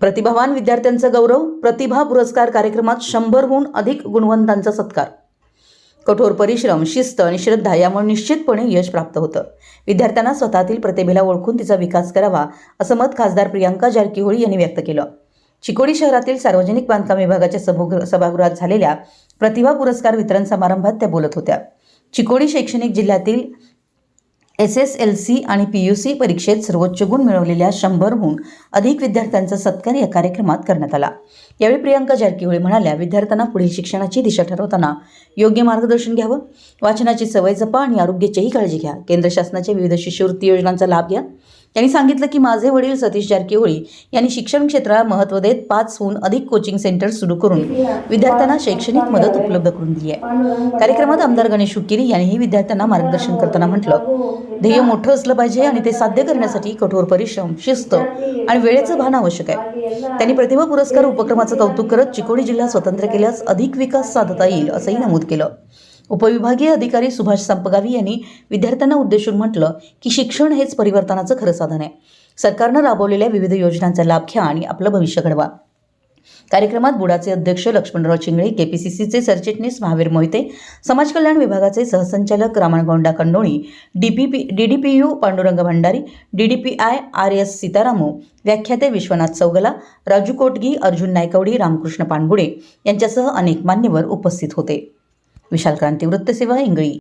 प्रतिभावान विद्यार्थ्यांचा गौरव प्रतिभा पुरस्कार कार्यक्रमात शंभरहून अधिक गुणवंतांचा सत्कार. कठोर परिश्रम शिस्त आणि श्रद्धा यामुळे निश्चितपणे यश प्राप्त होतं. विद्यार्थ्यांना स्वतःतील प्रतिभेला ओळखून तिचा विकास करावा असं मत खासदार प्रियांका जारकीहोळी यांनी व्यक्त केलं. चिकोडी शहरातील सार्वजनिक बांधकाम विभागाच्या सभागृह सभागृहात झालेल्या प्रतिभा पुरस्कार वितरण समारंभात त्या बोलत होत्या. चिकोडी शैक्षणिक जिल्ह्यातील एस एस एल सी आणि पी यू सी परीक्षेत सर्वोच्च गुण मिळवलेल्या शंभरहून अधिक विद्यार्थ्यांचा सत्कार या कार्यक्रमात करण्यात आला. यावेळी प्रियांका जारकीहोळी म्हणाल्या विद्यार्थ्यांना पुढील शिक्षणाची दिशा ठरवताना योग्य मार्गदर्शन घ्यावं. वाचनाची सवय जपा आणि आरोग्याचीही काळजी घ्या. केंद्र शासनाच्या विविध शिष्यवृत्ती योजनांचा लाभ घ्या. त्यांनी सांगितलं की माझे वडील सतीश जारकीहोळी यांनी शिक्षण क्षेत्राला महत्त्व देत पाचहून अधिक कोचिंग सेंटर सुरू करून विद्यार्थ्यांना शैक्षणिक मदत उपलब्ध करून दिली आहे. कार्यक्रमात आमदार गणेश हुकिरी यांनीही विद्यार्थ्यांना मार्गदर्शन करताना म्हटलं ध्येय मोठं असलं पाहिजे आणि ते साध्य करण्यासाठी कठोर परिश्रम शिस्त आणि वेळेचं भान आवश्यक आहे. त्यांनी प्रतिभा पुरस्कार उपक्रमाचं कौतुक करत चिकोडी जिल्हा स्वतंत्र केल्यास अधिक विकास साधता येईल असंही नमूद केलं. उपविभागीय अधिकारी सुभाष संपगावी यांनी विद्यार्थ्यांना उद्देशून म्हटलं की शिक्षण हेच परिवर्तनाचं खरं साधन आहे. सरकारनं राबवलेल्या विविध योजनांचा लाभ घ्या आणि आपलं भविष्य घडवा. कार्यक्रमात बुडाचे अध्यक्ष लक्ष्मणराव चिंगळे केपीसीसीचे सरचिटणीस महावीर मोहिते समाज कल्याण विभागाचे सहसंचालक Ramangouda Kandoli DPP U Pandurang Bhandari D D P I R S Sitaramu व्याख्याते विश्वनाथ चौगला राजू कोटगी अर्जुन नायकवडी रामकृष्ण पानगुडे यांच्यासह अनेक मान्यवर उपस्थित होते. विशाल क्रांती वृत्तसेवा इंगळी.